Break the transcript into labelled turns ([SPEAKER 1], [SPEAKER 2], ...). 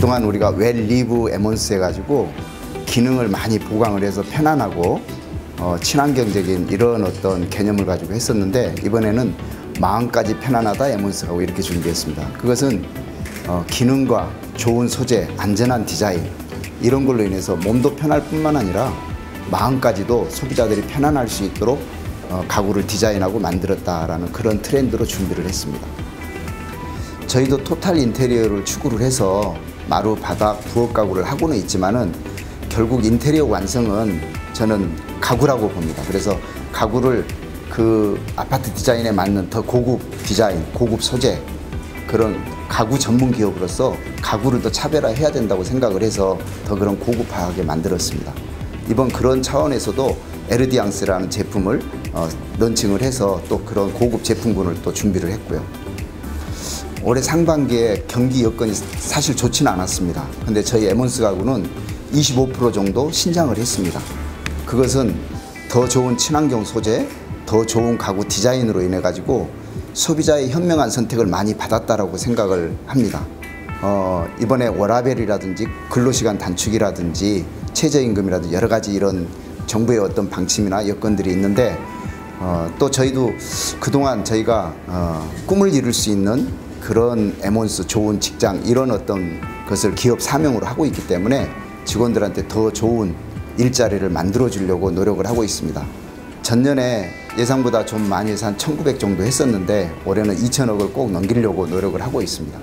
[SPEAKER 1] 그동안 우리가 웰 리브 에몬스 해가지고 기능을 많이 보강을 해서 편안하고 어, 친환경적인 이런 어떤 개념을 가지고 했었는데 이번에는 마음까지 편안하다 에몬스라고 이렇게 준비했습니다. 그것은 어, 기능과 좋은 소재, 안전한 디자인 이런 걸로 인해서 몸도 편할 뿐만 아니라 마음까지도 소비자들이 편안할 수 있도록 어, 가구를 디자인하고 만들었다라는 그런 트렌드로 준비를 했습니다. 저희도 토탈 인테리어를 추구를 해서 마루, 바닥, 부엌 가구를 하고는 있지만은 결국 인테리어 완성은 저는 가구라고 봅니다. 그래서 가구를 그 아파트 디자인에 맞는 더 고급 디자인, 고급 소재 그런 가구 전문 기업으로서 가구를 더 차별화해야 된다고 생각을 해서 더 그런 고급화하게 만들었습니다. 이번 그런 차원에서도 에르디앙스라는 제품을 어, 런칭을 해서 또 그런 고급 제품군을 또 준비를 했고요. 올해 상반기에 경기 여건이 사실 좋지는 않았습니다. 근데 저희 에몬스 가구는 25% 정도 신장을 했습니다. 그것은 더 좋은 친환경 소재, 더 좋은 가구 디자인으로 인해 가지고 소비자의 현명한 선택을 많이 받았다라고 생각을 합니다. 어, 이번에 워라벨이라든지 근로시간 단축이라든지 최저임금이라든지 여러 가지 이런 정부의 어떤 방침이나 여건들이 있는데 어, 또 저희도 그동안 저희가 어, 꿈을 이룰 수 있는 그런 에몬스 좋은 직장 이런 어떤 것을 기업 사명으로 하고 있기 때문에 직원들한테 더 좋은 일자리를 만들어 주려고 노력을 하고 있습니다. 전년에 예상보다 좀 많이 해서 한 1900 정도 했었는데 올해는 2000억을 꼭 넘기려고 노력을 하고 있습니다.